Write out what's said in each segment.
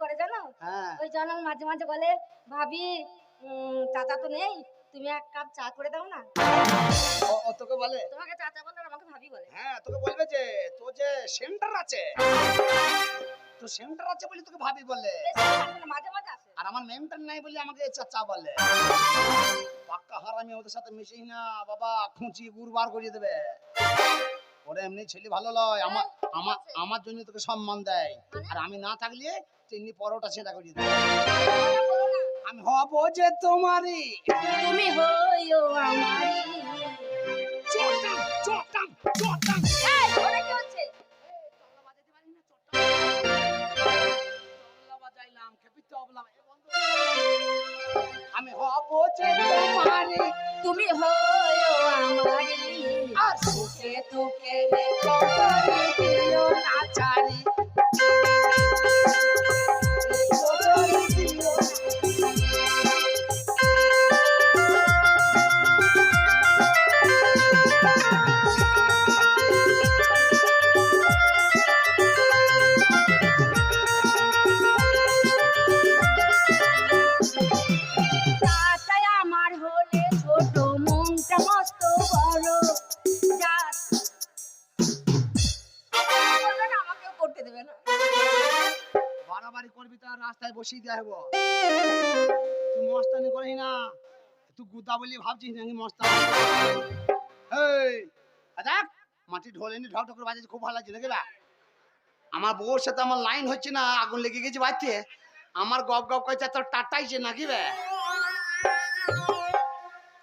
করে জানো? হ্যাঁ। ওই জন্য মাঝে মাঝে বলে ভাবি চাচা তো নেই তুমি এক কাপ চা করে দাও না। ও- তোকে বলে? তোমাকে চাচা বলে আমাকে ভাবি বলে। হ্যাঁ তোকে বলবে যে তোর যে সেন্টার আছে তো সেন্টার আছে বলে তোকে ভাবি বলে। মাঝে মাঝে আসে আর আমার মেন্টার নাই বলে আমাকে চাচা বলে। পাক্কা হারামি ওদের সাথে মিশিস না বাবা খুঁচি গুড় বার করিয়ে দেবে। ওরা এমনি ছেলে ভালো লয় আমার আমার আমার জন্য তোকে সম্মান দেয়। আর আমি না থাকলে চিনি পরোটা সেটা করিয়ে দেবে আমি হব যে তোমারই। তুমি হইও আমারই। চটাম চটাম চটাম এই, ওটা কি হচ্ছে? আমি হব যে তোমারই। তুমি হইও আমারই। সুখে তোকে রেখো রাস্তায় বসিয়ে দেওয়া হব তুই মস্তানি করিস না। তুই গুদা বলি ভাবছিস নাকি মস্তানি? এই দেখ মাটি ঢোলেনি ঢক ঢক বাজাচ্ছে খুব ভালো লাগছে নাকি বা আমার বউর সাথে আমার লাইন হচ্ছে না, আগুন লেগে গেছে বাড়িতে। আমার গপ গপ করছে তোর টাটাইছে নাকি বে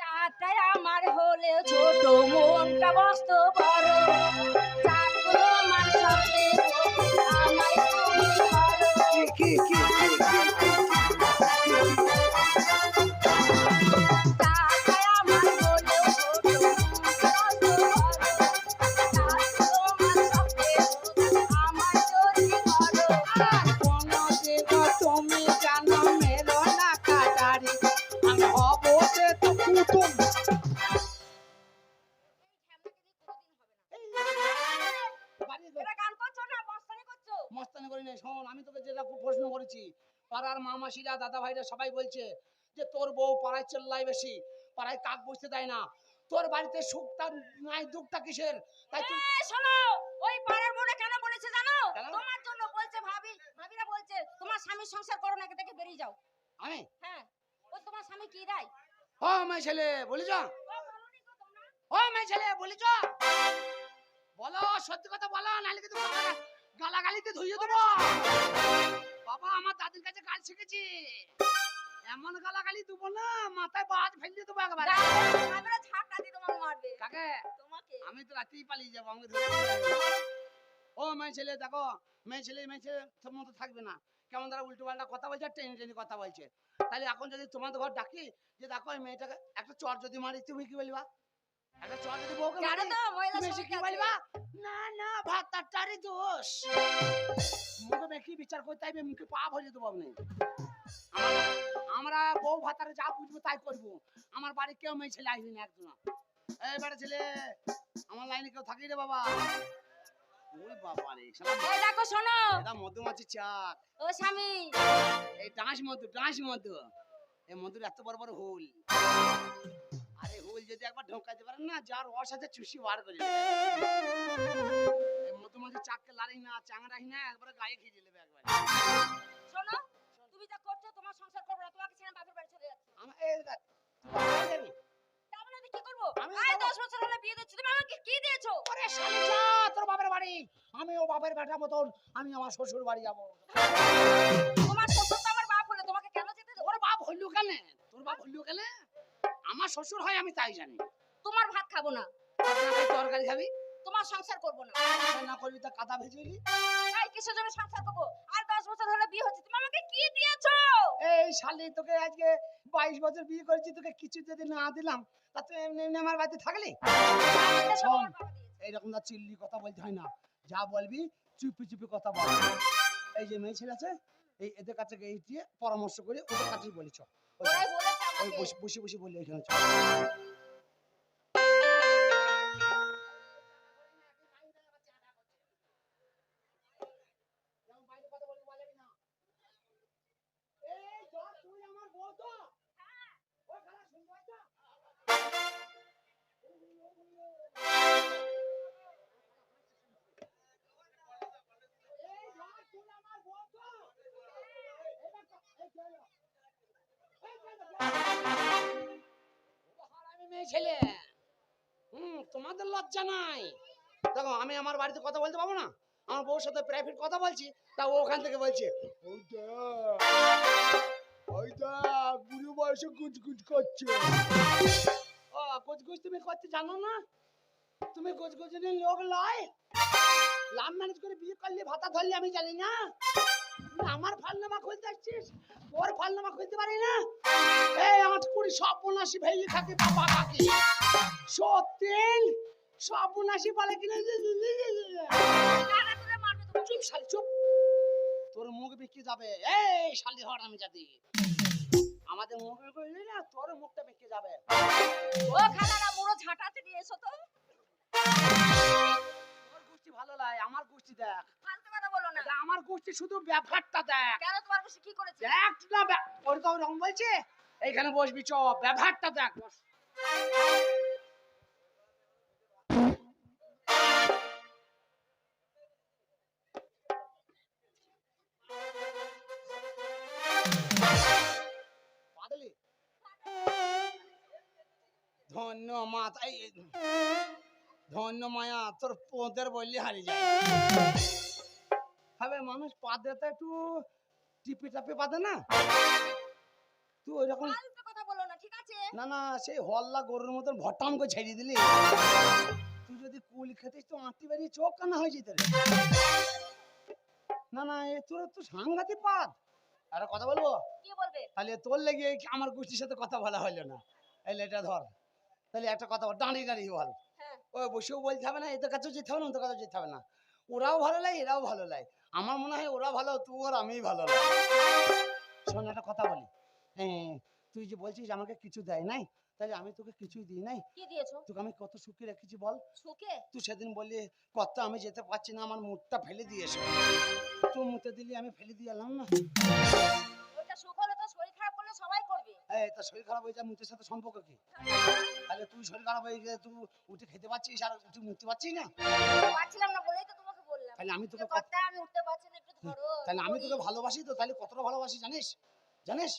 চাচাই আমার হলে ছোট মনটা মস্ত বড় করি নাই। শোন আমি তোকে যেটা প্রশ্ন করেছি পাড়ার মামাসিরা দাদা ভাইরা সবাই বলছে যে তোর বউ পাড়ায় চেল্লাই বেশি পাড়ায় কাক বসতে দেয় না। তোর বাড়িতে সুখটা নাই দুঃখটা কিসের? তাই তুই শোনো ওই পাড়ার মোড়ে কেন বলেছে জানো? তোমার জন্য বলছে ভাবি ভাবিরা বলছে তোমার স্বামীর সংসার করো না থেকে বেরিয়ে যাও। আমি? হ্যাঁ ও তোমার স্বামী কি দেয় ও মেয়ে ছেলে বলি যা ও মেয়ে ছেলে বলি চ বলো সত্যি কথা বলো নাহলে কিন্তু গালাগালিতে ধুইয়ে দেবো। বাবা আমার দাদির কাছে শিখেছি এমন গালাগালি দেবো না মাথায় বাজ ফেলে দেবো একবারে। দিয়ে মারবে। কাকে? তোমাকে। আমি তো রাতেই পালিয়ে যাব আমি। ও মেয়ে ছেলে দেখো মেয়ে ছেলে মেয়ে ছেলে মতো থাকবে না। কেমন তারা উল্টো পাল্টা কথা বলছে আর টেনে টেনে কথা বলছে। তাহলে এখন যদি তোমাদের ঘর ডাকি যে দেখো এই মেয়েটাকে একটা চর যদি মারি তুমি কি বলবা একটা চর যদি বউকে জানো মারি তো? মহিলা তুমি এসে সমিতি কি আছে। না না ভাত তারটারি দোষ। মুখে মেখি বিচার করতে হবে মুখে পা ভরে দেবো আপনি আমরা- আমরা বউ ভাতারে যা বুঝব তাই করব। আমার বাড়ি কেউ মেয়ে ছেলে আসবে না একজন। এই বেটা ছেলে আমার লাইনে কেউ থাকি রে বাবা। ওই বাবা রে শালা এই দেখো শোনো। এটা মধুমাছি চাক। ও স্বামী। এই ডাঁশ মধু ডাঁশ মধু। এই মধুর এত বড় বড় হুল। যদি একবার পারেন না যার রস আছে চুষি বার করে মধুমাছি চাককে না চাংড়াই না একবারে গায়ে খেয়ে নেবে একবার। শোনো তুমি যা করছ তোমার সংসার করব না তোমাকে ছেড়ে বাপের বাড়ি চলে যাচ্ছি। আমার এই দেখ, তুই বাবা যাবি? তারপরে আমি কি করব? আয় বাবা- দশ বছর হলে বিয়ে দিচ্ছি তুমি আমাকে কি দিয়েছ? ওরে শালি যা তোর বাপের বাড়ি। আমি ও বাপের বেটা মতন আমি আমার শ্বশুর বাড়ি যাব। শ্বশুর হয় আমি তাই জানি। তোমার ভাত খাব না। তরকারি খাবি? তোমার সংসার করব না। না করবি তা কাদা ভেজেলি তাই কিসের জন্য সংসার করব? আর দশ বছর হলে বিয়ে হচ্ছে তুমি আমাকে কি দিয়েছ? এই শালি তোকে আজকে বাইশ বছর বিয়ে করেছি তোকে কিছু যদি না দিলাম তা তুই এমনি এমনি আমার বাড়িতে থাকলি। এইরকম না চিল্লি কথা বলতে হয় না। যা বলবি চুপি চুপি কথা বল। এই যে মেয়ে ছেলে আছে এই এদের কাছে গিয়ে দিয়ে পরামর্শ করে ওদের কাছেই বলেছ ওরাই বলেছে ওই আমাকে বসে বসে বসে বলি এখানে ছেলে। তোমাদের লজ্জা নাই। দেখো, আমি আমার বাড়িতে কথা বলতে পারব না? আমার বউর সাথে প্রাইভেট কথা বলছি, তা ওখান থেকে বলছে বুড়ো বয়সে গুজগুজ করছে। ও, গুজগুজ তুমি করতে জানো না? তুমি গুজগুজের লোক লয়। ম্যানেজ করে বিয়ে করলে, ভাতা ধরলে আমি জানি না। আমার ফালনামা খুলতে আসছিস? ওর ফালনামা খুলতে পারি না? এই, আমার কুড়ি সপনাশি ভেঙে থাকে বাবা কাকি। সত্যেন সপনাশি বলে কিনা। চুপ শালি, চুপ। তোর মুখ বিক্রি যাবে। এই, শালি হর আমি জাতি আমাদের মুখ করলি না, তোর মুখটা বিক্রি যাবে। ও খালারা গোষ্ঠী শুধু ব্যাপারটা দেখ। কেন তোমার বসে কি করেছে? দেখ না ওর তো ওরকম বলছে? এইখানে বসবি চ ব্যবহারটা দেখ বস। ধন্য মা তাই ধন্য মায়া তোর পোদের বললি হারিয়ে যায়। মানুষ পাদে তো একটু টিপে টাপে পাদে না। তুই ওই রকম কথা বলো না ঠিক আছে? না না সেই হল্লা গরুর মতন ভটাম করে ছেড়ে দিলি। তুই যদি কুল খেতিস তো আঁটি বাড়ি চোখ কানা হয়ে যেত না না এ তোর তো সাংঘাতিক পাদ একটা কথা বলব? কি বলবে? তাহলে তোর লেগে আমার গোষ্ঠীর সাথে কথা বলা হলো না। এই লেটা ধর। তাহলে একটা কথা বল দাঁড়িয়ে দাঁড়িয়ে বল। হ্যাঁ। ওই বসেও বলতে হবে না এদের কাছেও যেতে হবে না ওদের কাছেও যেতে হবে না। ওরাও ভালো লাগে এরাও ভালো লাগে আমার মনে হয় ওরা ভালো তুই আর আমিই ভালো লাগে শোন একটা কথা বলি। তুই যে বলছিস আমাকে কিছু দেয় নাই তাহলে আমি তোকে কিছুই দিই নাই। কি দিয়েছ? তোকে আমি কত সুখী রেখেছি বল। সুখে? তুই সেদিন বললি কত আমি যেতে পারছি না আমার মুখটা ফেলে দিয়েছে। তুই মুতে দিলি আমি ফেলে দিয়ে এলাম না? ওইটা সুখ হলে তো শরীর খারাপ করলে সবাই করবে। এই তা শরীর খারাপ হয়ে যায় মুতের সাথে সম্পর্ক কি? তাহলে তুই শরীর খারাপ হয়ে গেলে তুই উঠে খেতে পারছিস আর তুই মুততে পারছিস না? পারছিলাম না বলেই তো তাহলে আমি তোকে কত- আমি উঠতে পারছি না একটু ধরো। তাহলে আমি তোকে ভালোবাসি তো তাহলে কতটা ভালোবাসি জানিস? জানিস?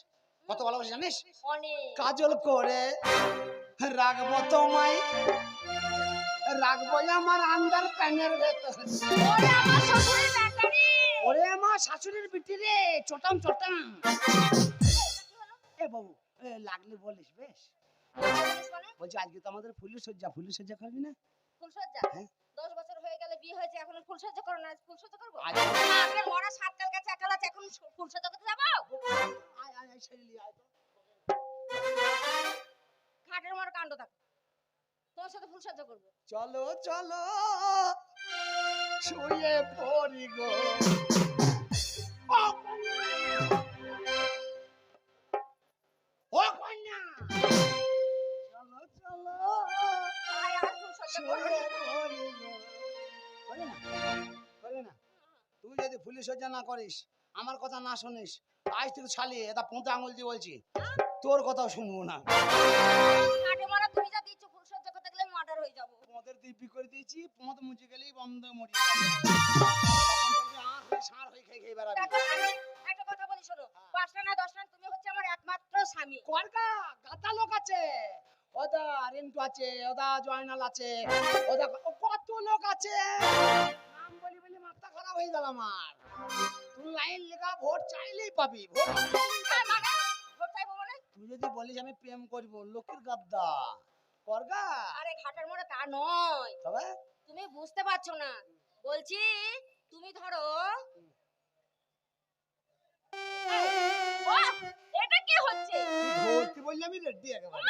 কত ভালোবাসি জানিস? কাজল করে রাখব তোমায় রাখব আমার আন্ডার প্যানের ভেতর। ওরে আমার শাশুড়ির বিটি রে চটাম চটাম এ বাবু লাগলে বলিস বেশ। মানে? বলছি আজকে তো আমাদের ফুলি সজ্জা ফুলি সজ্জা করবি না। দশ বছর হয়ে। বিয়ে হয়েছে এখন ফুলসজ্জা করো না ফুলসজ্জা করব? আপনার মরা সাতকাল কাছে একাল আছে এখন ফুলসজ্জা করতে যাব? আয় আয় আয় ছেড়ে আয় খাটের মরা কাণ্ড থাকো। তোমার সাথে ফুলসজ্জা করব। চলো চলো শুয়ে পড়ি গো। ও ও কন্যা! চলো চলো শুয়ে পড়ি গো। না? না? তুই যদি ফুলি সজ্জা না করিস আমার কথা না শুনিস আজ থেকে ছালি এটা পোঁতে আঙুল দিয়ে বলছি তোর কথাও শুনব না। পদের দিব্যি করে দিয়েছি পদ মুছে গেলেই বন্ধ মরি যাবে। তখন দেখবি আঁশ হয়ে খেয়ে খেয়ে বেড়াবি। একটা কথা বলি শোনো। পাঁচটা না দশটা তুমি হচ্ছে আমার একমাত্র স্বামী। করকা গাদা লোক আছে। ওদা রেন্টু আছে ওদা জয়নাল আছে ওদা কত লোক আছে নাম বলি বলি মাথা খারাপ হয়ে গেল আমার তুই লাইন লেখা ভোট চাইলেই পাবি ভোট হ্যাঁ। মানে? মানে? তুই যদি বলিস আমি প্রেম করব লোকের গাদ্দা করগা আরে ঘাটের মোড়ে তা নয় তবে তুমি বুঝতে পারছ না বলছি তুমি ধরো এটা কি হচ্ছে বললি আমি রেডি একেবারে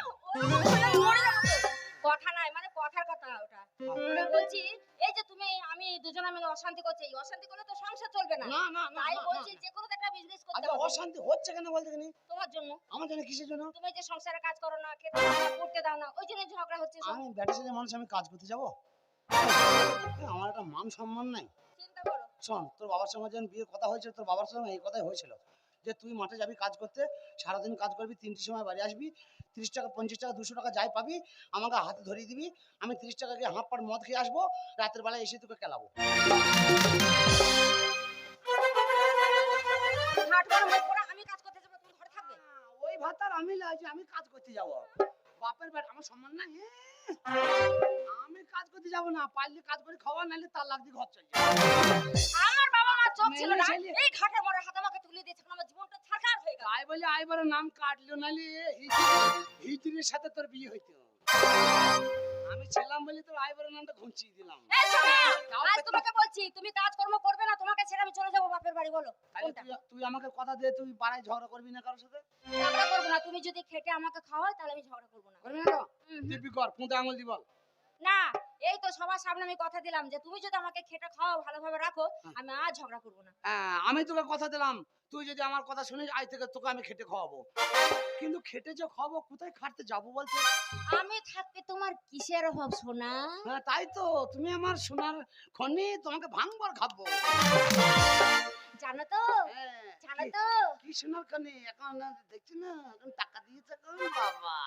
অশান্তি করছে এই অশান্তি করলে তো সংসার চলবে না। না না তাই বলছি যে কোনো একটা বিজনেস করতে আচ্ছা হবে। অশান্তি হচ্ছে কেন বলতে গেলি? তোমার জন্য। আমার জন্য কিসের জন্য? তুমি যে সংসারে কাজ করো না খেতে করতে দাও না ওই জন্য ঝগড়া হচ্ছে আমি ব্যাটা ছেলে মানুষ আমি কাজ করতে যাব? আমার একটা মান সম্মান নাই। চিন্তা করো। শোন তোর বাবার সঙ্গে যখন বিয়ের কথা হয়েছিল তোর বাবার সঙ্গে এই কথাই হয়েছিল। যে তুই মাঠে যাবি কাজ করতে সারাদিন কাজ করবি তিনটির সময় বাড়ি আসবি তিরিশ টাকা পঞ্চাশ টাকা দুশো টাকা যাই পাবি আমাকে হাতে ধরিয়ে দিবি আমি তিরিশ টাকা দিয়ে হাঁপ পাট মদ খেয়ে আসব রাতের বেলায় এসে তোকে খেলাবো। আমি ওই ভাতার লাগছে আমি কাজ করতে যাব। বাপের বাড়ি আমার সম্মান এ। আমি কাজ করতে যাব না পারলে কাজ করে খাওয়া নাহলে তার লাগতে ঘর চলে আমার বাবা মা চোখ ছিল না এই ঘাটের মরে হাত আমাকে তুলে দিয়েছে এখন আমার জীবনটা ছারখার হয়ে গেল তাই বলে আইবার নাম কাটলো নাহলে হিজড়ির সাথে তোর বিয়ে হইতো। আমি ছিলাম বলে তোর আইবার নামটা ঘুঞ্চিয়ে দিলাম। এই শোনো তাও আজ তোমাকে বলছি তুমি কাজকর্ম করবে না তোমাকে ছেড়ে আমি চলে যাব বাপের বাড়ি বলো। তাহলে? তুই আমাকে কথা দে তুই পাড়ায় ঝগড়া করবি না কারোর সাথে? ঝগড়া করব না তুমি যদি খেটে আমাকে খাওয়াও তাহলে আমি ঝগড়া করব না। করবি না কর পুঁতে আঙুল দি বল। না এই তো সবার সামনে আমি কথা দিলাম যে তুমি যদি আমাকে খেটে খাওয়াও ভালোভাবে রাখো আমি আর ঝগড়া করব না। হ্যাঁ আমি তোকে কথা দিলাম। তুই যদি আমার কথা শুনিস আজ থেকে তোকে আমি খেটে খাওয়াবো। কিন্তু খেটে যে খাওয়াবো কোথায় খাটতে যাব বলতে? আমি থাকতে তোমার কিসের অভাব সোনা? হ্যাঁ তাই তো। তুমি আমার সোনার খনি তোমাকে ভাঙবার খাব। জানো তো? হ্যাঁ, জানো তো? কি সোনার খনি? এখন দেখছি না এখন টাকা দিয়েছে। বাবা।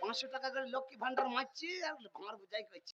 পাঁচশো টাকা করে লক্ষ্মী ভান্ডার মারছি আর ভাঙার বুঝাই করছি।